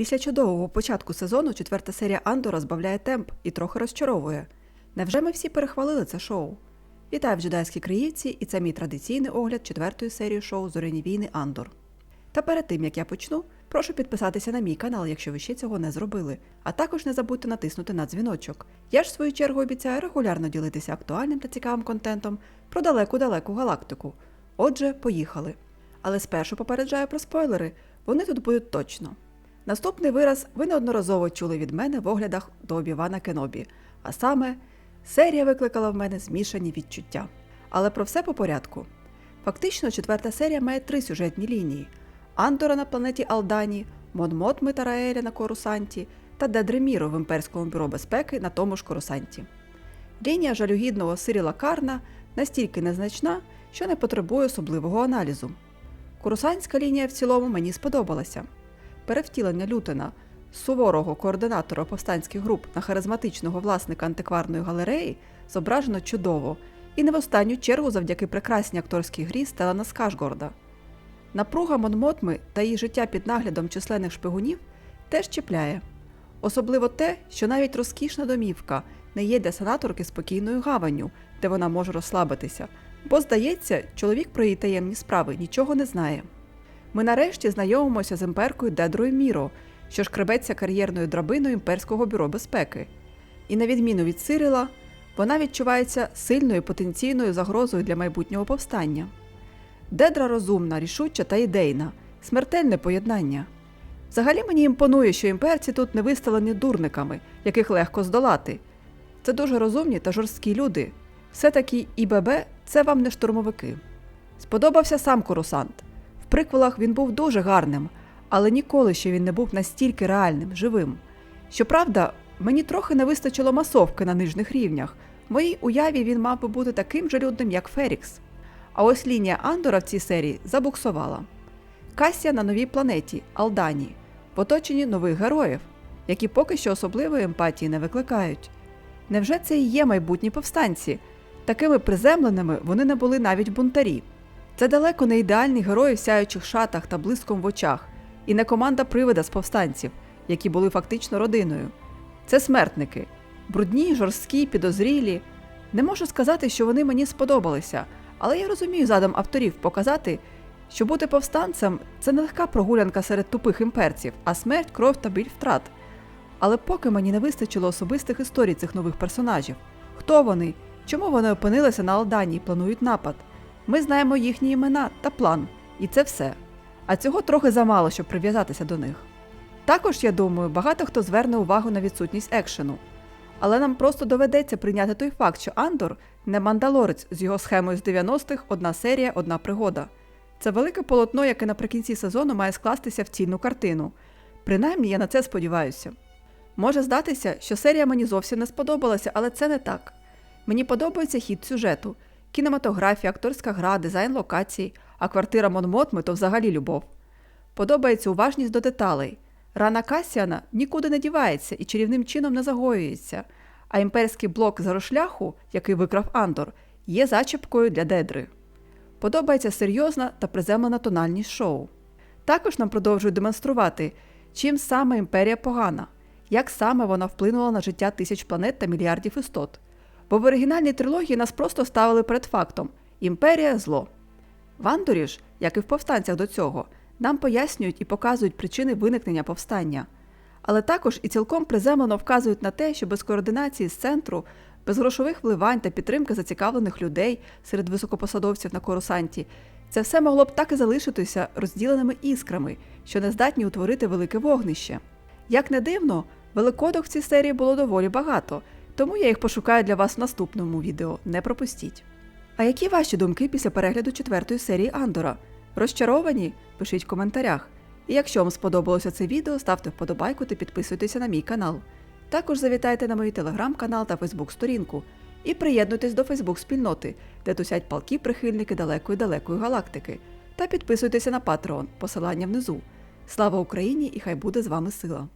Після чудового початку сезону четверта серія Андора збавляє темп і трохи розчаровує. Невже ми всі перехвалили це шоу? Вітаю в джедайській Криївці, і це мій традиційний огляд четвертої серії шоу Зоряні війни Андор. Та перед тим як я почну, прошу підписатися на мій канал, якщо ви ще цього не зробили, а також не забудьте натиснути на дзвіночок. Я ж в свою чергу обіцяю регулярно ділитися актуальним та цікавим контентом про далеку-далеку галактику. Отже, поїхали. Але спершу попереджаю про спойлери, вони тут будуть точно. Наступний вираз ви неодноразово чули від мене в оглядах до Обівана Кенобі, а саме серія викликала в мене змішані відчуття. Але про все по порядку. Фактично, четверта серія має три сюжетні лінії: Андора на планеті Алдані, Монмотми та Раеля на Корусанті та Дедреміро в імперському бюро безпеки на тому ж Корусанті. Лінія жалюгідного Сиріла Карна настільки незначна, що не потребує особливого аналізу. Корусанська лінія в цілому мені сподобалася. Перевтілення Лютена суворого координатора повстанських груп на харизматичного власника антикварної галереї зображено чудово, і не в останню чергу завдяки прекрасній акторській грі Стелана Скашгорда. Напруга Монмотми та її життя під наглядом численних шпигунів теж чіпляє. Особливо те, що навіть розкішна домівка не є для сенаторки спокійною гаванню, де вона може розслабитися, бо, здається, чоловік про її таємні справи нічого не знає. Ми нарешті знайомимося з імперкою Дедрою Міро, що шкребеться кар'єрною драбиною імперського бюро безпеки. І на відміну від Сирила, вона відчувається сильною потенційною загрозою для майбутнього повстання. Дедра розумна, рішуча та ідейна, смертельне поєднання. Взагалі мені імпонує, що імперці тут не виставлені дурниками, яких легко здолати. Це дуже розумні та жорсткі люди. Все-таки ІББ це вам не штурмовики. Сподобався сам курсант. Приквелах він був дуже гарним, але ніколи ще він не був настільки реальним, живим. Щоправда, мені трохи не вистачило масовки на нижніх рівнях. В моїй уяві він мав би бути таким же людним, як Ферікс. А ось лінія Андора в цій серії забуксувала. Касія на новій планеті Алдані, в оточенні нових героїв, які поки що особливої емпатії не викликають. Невже це і є майбутні повстанці? Такими приземленими вони не були навіть бунтарі. Це далеко не ідеальні герої в сяючих шатах та блиском в очах, і не команда привида з повстанців, які були фактично родиною. Це смертники, брудні, жорсткі, підозрілі. Не можу сказати, що вони мені сподобалися, але я розумію задум авторів показати, що бути повстанцем це не легка прогулянка серед тупих імперців, а смерть, кров та біль втрат. Але поки мені не вистачило особистих історій цих нових персонажів. Хто вони? Чому вони опинилися на Алдані і планують напад? Ми знаємо їхні імена та план, і це все. А цього трохи замало, щоб прив'язатися до них. Також, я думаю, багато хто зверне увагу на відсутність екшену. Але нам просто доведеться прийняти той факт, що Андор не мандалорець з його схемою з 90-х одна серія, одна пригода. Це велике полотно, яке наприкінці сезону має скластися в цільну картину. Принаймні, я на це сподіваюся. Може здатися, що серія мені зовсім не сподобалася, але це не так. Мені подобається хід сюжету, кінематографія, акторська гра, дизайн локацій, а квартира Монмотми то взагалі любов. Подобається уважність до деталей. Рана Касіана нікуди не дівається і чарівним чином не загоюється, а імперський блок зарошляху, який викрав Андор, є зачіпкою для дедри. Подобається серйозна та приземлена тональність шоу. Також нам продовжують демонструвати, чим саме імперія погана, як саме вона вплинула на життя тисяч планет та мільярдів істот. Бо в оригінальній трилогії нас просто ставили перед фактом імперія зло. В Андорі як і в повстанцях до цього, нам пояснюють і показують причини виникнення повстання. Але також і цілком приземлено вказують на те, що без координації з центру, без грошових вливань та підтримки зацікавлених людей серед високопосадовців на Корусанті, це все могло б так і залишитися розділеними іскрами, що не здатні утворити велике вогнище. Як не дивно, великодок в цій серії було доволі багато, тому я їх пошукаю для вас в наступному відео. Не пропустіть. А які ваші думки після перегляду четвертої серії Андора? Розчаровані? Пишіть в коментарях. І якщо вам сподобалося це відео, ставте вподобайку та підписуйтеся на мій канал. Також завітайте на мій телеграм-канал та фейсбук-сторінку і приєднуйтесь до Фейсбук-спільноти, де тусять палки прихильники далекої далекої галактики. Та підписуйтеся на Patreon, посилання внизу. Слава Україні і хай буде з вами сила!